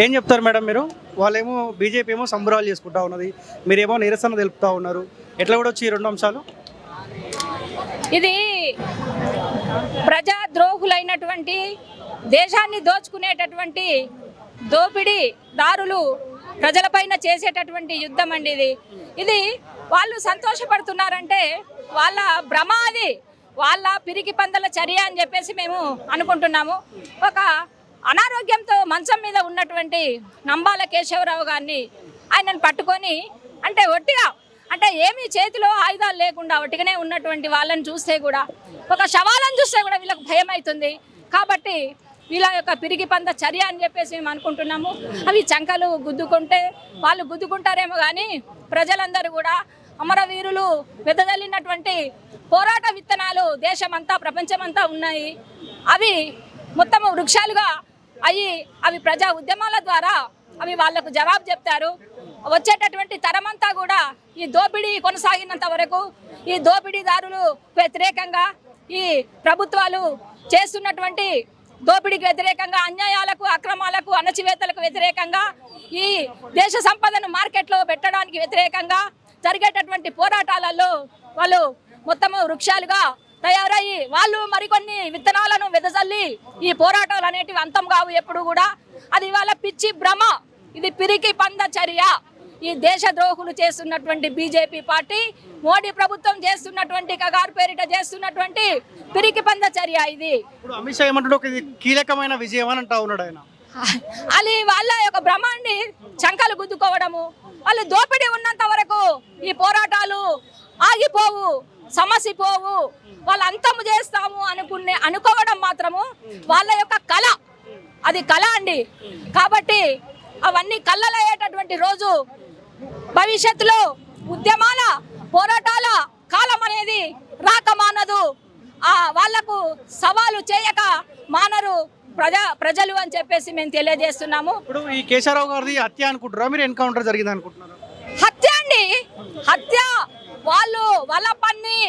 ఏం చెప్తారు మేడం మీరు? వాళ్ళేమో బీజేపీ ఏమో సంబరాలు చేసుకుంటా ఉన్నది. మీరేమో నిరసన తెలుపుతా ఉన్నారు. ఎట్లా కూడా వచ్చి ఈ రెండు అంశాలు? ఇది ప్రజా ద్రోహులైనటువంటి దేశాన్ని దోచుకునేటటువంటి దోపిడీ దారులు ప్రజలపైన చేసేటటువంటి యుద్ధం అండి ఇది. ఇది వాళ్ళు సంతోషపడుతున్నారంటే వాళ్ళ భ్రమ అది వాళ్ళ పిరికి పందల చర్య అని చెప్పేసి మేము అనుకుంటున్నాము. ఒక అనారోగ్యంతో మంచం మీద ఉన్నటువంటి నంబాల కేశవరావు గారిని ఆయనను పట్టుకొని అంటే ఒట్టిగా అంటే ఏమీ చేతిలో ఆయుధాలు లేకుండా ఒట్టిగానే ఉన్నటువంటి వాళ్ళని చూస్తే కూడా ఒక శవాలను చూస్తే కూడా వీళ్ళకి భయం అవుతుంది కాబట్టి వీళ్ళ యొక్క పిరిగి పంద చర్య అని చెప్పేసి మేము అనుకుంటున్నాము. అవి చంకలు గుద్దుకుంటే వాళ్ళు గుద్దుకుంటారేమో కానీ ప్రజలందరూ కూడా అమరవీరులు వెదజల్లినటువంటి పోరాట విత్తనాలు దేశమంతా ప్రపంచమంతా ఉన్నాయి. అవి మొత్తము వృక్షాలుగా అవి అవి ప్రజా ఉద్యమాల ద్వారా అవి వాళ్ళకు జవాబు చెప్తారు. వచ్చేటటువంటి తరమంతా కూడా ఈ దోపిడీ కొనసాగినంత వరకు ఈ దోపిడీదారులు వ్యతిరేకంగా ఈ ప్రభుత్వాలు చేస్తున్నటువంటి దోపిడీకి వ్యతిరేకంగా అన్యాయాలకు అక్రమాలకు అణచివేతలకు వ్యతిరేకంగా ఈ దేశ సంపదను మార్కెట్లో పెట్టడానికి వ్యతిరేకంగా జరిగేటటువంటి పోరాటాలలో వాళ్ళు మొత్తము వృక్షాలుగా తయారయ్యి వాళ్ళు మరికొన్ని విత్తనాలు వెదజల్లి ఈ పోరాటాలు అనేటివి అంతం కావు ఎప్పుడు కూడా. అది వాళ్ళ పిచ్చి భ్రమ. ఇది పిరికి పంద చర్య. ఈ దేశ ద్రోహులు చేస్తున్నటువంటి బీజేపీ పార్టీ మోడీ ప్రభుత్వం చేస్తున్నటువంటి కగారు పేరిట చేస్తున్నటువంటి పిరికి పంద చర్య ఇది. అమిత్ షా ఏమంటాడు ఒక ఇది కీలకమైన విజయం అని అంటా ఉన్నాడు ఆయన. అది వాళ్ళ యొక్క భ్రమాన్ని చంకలు గుద్దుకోవడము. వాళ్ళు దోపిడీ ఉన్నంత వరకు ఈ పోరాటాలు ఆగిపోవు. సమస్య పోవు వాళ్ళు అంతము చేస్తాము అనుకునే అనుకోవడం మాత్రము వాళ్ళ యొక్క కళ. అది కళ అండి. కాబట్టి అవన్నీ కళ్ళలయ్యేటటువంటి రోజు భవిష్యత్తులో ఉద్యమాల పోరాటాల కాలం అనేది రాక మానదు. ఆ వాళ్ళకు సవాలు చేయక మానరు ప్రజా ప్రజలు అని చెప్పేసి మేము తెలియజేస్తున్నాము. ఇప్పుడు ఈ కేశవరావు గారిది హత్య అనుకుంటారా మీరు ఎన్కౌంటర్ జరిగింది అనుకుంటున్నారు? హత్య అండి. హత్య వాళ్ళు వలపన్ని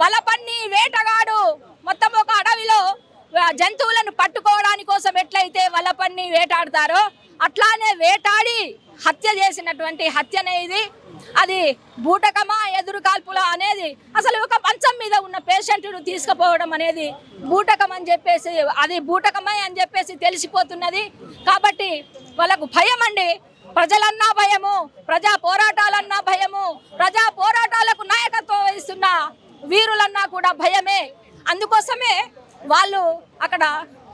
వలపన్ని వేటగాడు. మొత్తం ఒక అడవిలో జంతువులను పట్టుకోవడానికి కోసం ఎట్లయితే వలపన్ని వేటాడతారో అట్లానే వేటాడి హత్య చేసినటువంటి హత్యనే ఇది. అది బూటకమా ఎదురు కాల్పుల అనేది అసలు ఒక మంచం మీద ఉన్న పేషెంట్ను తీసుకుపోవడం అనేది బూటకం అని చెప్పేసి అది బూటకమే అని చెప్పేసి తెలిసిపోతున్నది. కాబట్టి వాళ్ళకు భయం అండి ప్రజలన్నా భయము ప్రజా పోరాటాలన్నా భయము ప్రజా పోరాటాలకు నాయకత్వం వహిస్తున్న వీరులన్నా కూడా భయమే. అందుకోసమే వాళ్ళు అక్కడ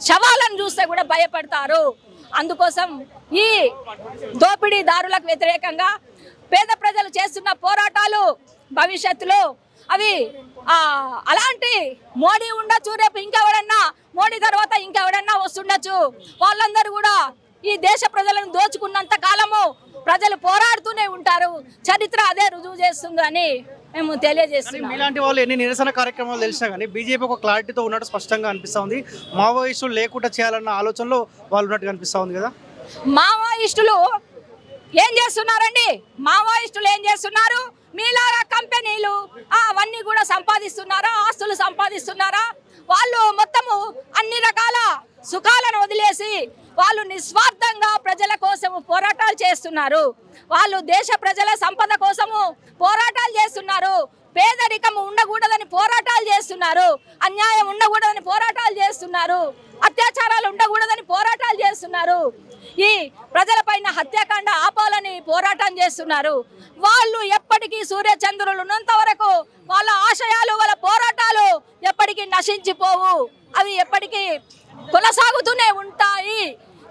శవాలను చూస్తే కూడా భయపడతారు. అందుకోసం ఈ దోపిడీదారులకు వ్యతిరేకంగా పేద ప్రజలు చేస్తున్న పోరాటాలు భవిష్యత్తులో అవి అలాంటి మోడీ ఉండొచ్చు రేపు ఇంకెవడన్నా మోడీ తర్వాత ఇంకెవడన్నా వస్తుండొచ్చు. వాళ్ళందరూ కూడా ఈ దేశ ప్రజలను దోచుకున్నంత కాలము ప్రజలు పోరాడుతూనే ఉంటారు. చరిత్ర అదే రుజువు చేస్తుందని మేము తెలియజేస్తున్నాం. మీలాంటి వాళ్ళు ఎన్ని నిరసన కార్యక్రమాలు తెలిసినా కానీ బీజేపీ ఒక క్లారిటీతో ఉన్నట్టు స్పష్టంగా అనిపిస్తా ఉంది మావోయిస్టులు లేకుండా చేయాలన్న ఆలోచనలో వాళ్ళు ఉన్నట్టుగా అనిపిస్తా ఉంది కదా? మావోయిస్టులు ఏం చేస్తున్నారండి? మావోయిస్టులు ఏం చేస్తున్నారు? మీలాగా కంపెనీలు అవన్నీ కూడా సంపాదిస్తున్నారా? ఆస్తులు సంపాదిస్తున్నారా? వాళ్ళు మొత్తము అన్ని రకాల సుఖాలను వదిలేసి వాళ్ళు నిస్వార్థంగా ప్రజల కోసము పోరాటాలు చేస్తున్నారు. వాళ్ళు దేశ ప్రజల సంపద కోసము పోరాటాలు చేస్తున్నారు. పేదరికం ఉండకూడదని పోరాటాలు చేస్తున్నారు. అన్యాయం ఉండకూడదని పోరాటాలు చేస్తున్నారు. అత్యాచారాలు ఉండకూడదని పోరాటాలు చేస్తున్నారు. ఈ ప్రజలపైన హత్యాకాండ ఆపాలని పోరాటం చేస్తున్నారు. వాళ్ళు ఎప్పటికీ సూర్యచంద్రులు ఉన్నంత వరకు వాళ్ళ ఆశయాలు వాళ్ళ పోరాటాలు ఎప్పటికీ నశించిపోవు. అవి ఎప్పటికీ కొనసాగుతూనే ఉంటాయి.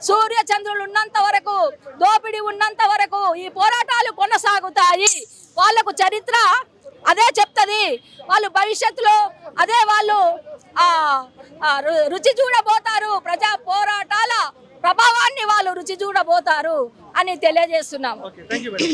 సూర్య చంద్రులు ఉన్నంత వరకు దోపిడీ ఉన్నంత వరకు ఈ పోరాటాలు కొనసాగుతాయి. వాళ్ళకు చరిత్ర అదే చెప్తుంది. వాళ్ళు భవిష్యత్తులో అదే వాళ్ళు ఆ రుచి చూడబోతారు. ప్రజా పోరాటాల ప్రభావాన్ని వాళ్ళు రుచి చూడబోతారు అని తెలియజేస్తున్నాము.